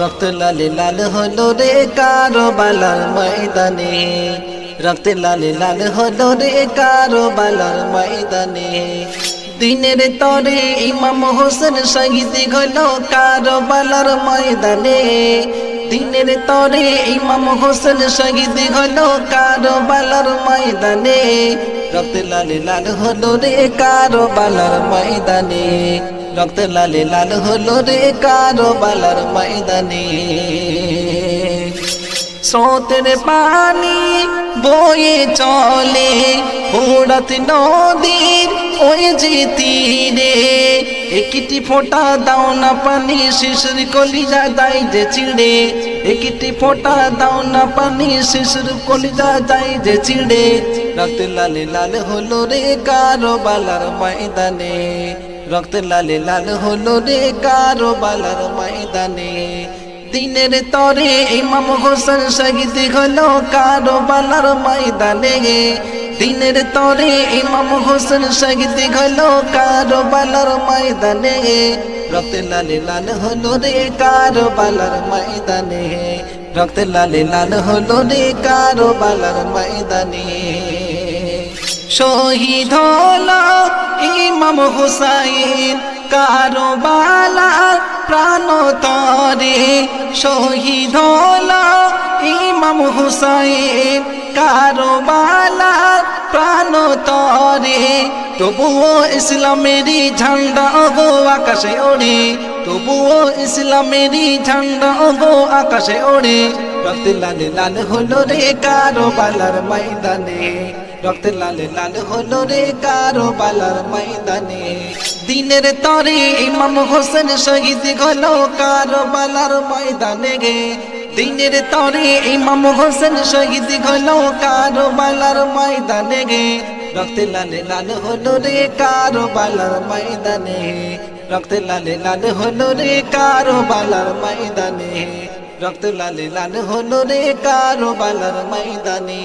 রক্ত লালে লাল হলো রে কারবালার ময়দানে। রক্ত লালে লাল হলো রে কারবালার ময়দানে। দিনের তরে ইমাম হোসেন শহীদ কারও বালার ময়দানে। দিনের তরে ইমাম হোসেন শহীদ কারও বালার ময়দানে। রক্ত লালে লাল হলো রে কারও বালার ময়দানে। রক্ত লালে লাল হলো রে কারও বালার ময়দানে। স্রোতের পানি বয়ে চলে ফোড়াত নদীর ওই যে তীরে। একটি ফোঁটা দাও না পানি শিশুর কলিজা দাই যে চিড়ে একটি ফোঁটা দাও না পানি, শিশুর কলিজা দাই যে চিড়ে রক্ত লালে লাল হলো রে কারও বালার ময়দানে। রক্ত লালে লাল হলো রে কারও বালার ময়দানে। দিনের তরে ইমাম হোসেন শহীদ হলো কারও বালার ময়দানে। দিনের তরে ইমাম হোসেন শহীদ হলো কারও বালার ময়দানে। রক্ত লালে লাল হলো রে কারও বালার ময়দানে। রক্ত লালে লাল হলো রে কারও বালার ময়দানে। শহীদ হলো ইমাম হুসাইন কারও বালা প্রাণ তরে শহীদ হলো ইমাম হুসাইন কারও বালা প্রাণ তরে, তবুও ইসলামেরই ঝান্ডা গো আকাশে ওড়ে, তবুও ইসলামেরই ঝান্ডা গো আকাশে ওড়ে। রক্ত লালে লাল হলো রে কারও বালার ময়দানে, রক্ত লালে লাল হলো রে কারও বালার ময়দানে। দিনের তরে ইমাম হোসেন শহীদ হলো কারও বালার ময়দানে গে দিনের তরে ইমাম হোসেন শহীদ হলো কারও বালার ময়দানে। গে রক্ত লালে লাল হলো রে কারও বালার ময়দানে। রক্ত লালে লাল হলো রে কারও বালার ময়দানে। রক্ত লালে লাল হলো রে কারও বালার ময়দানে।